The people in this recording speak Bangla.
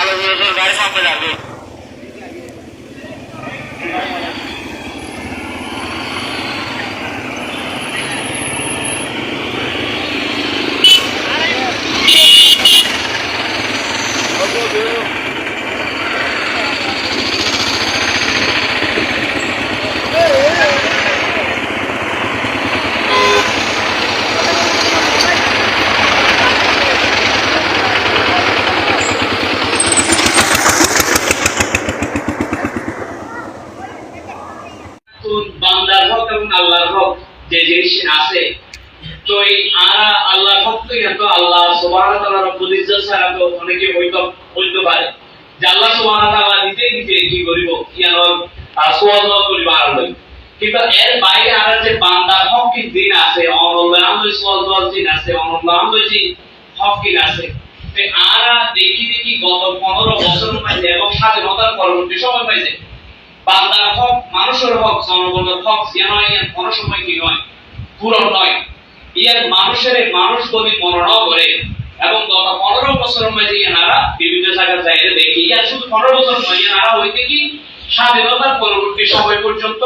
అలా వరి సంపద বান্দার হক এবং আল্লাহর হক যে জিনিস আছে। তো এই আরা আল্লাহর হক তো তো আল্লাহ সুবহানাহু ওয়া তাআলা রব্বুল ছাড়া তো অনেকে হইতো, হইতে পারে। যে আল্লাহ সুবহানাহু ওয়া তাআলা দিতে দিতে কি করিব ইয়ানোর সোয়াল করিব আর কিন্তু এর বাইরে আর যে বান্দার হক কি দিন আছে অনল্লাহ সোয়াল দিন আছে অনল্লাহ আমল হক কি আছে। আরা দেখি দেখি গত 15 বছর পাইছে এবং স্বাধীনতার পরবর্তী সময় পাইছে। বান্দার হক, মানুষের হক, জনগণের হক যেন ইয়ার কোনো সময় কি নয়, পূরণ নয়। ইয়ার মানুষের মানুষ যদি মনোনয় করে এবং গত পনেরো বছরের মধ্যে ইয়ানারা বিভিন্ন জায়গায় জায়গায় দেখি ইয়ার শুধু পনেরো বছর নয় ইয়ানারা হইতে কি স্বাধীনতার পরবর্তী সময় পর্যন্ত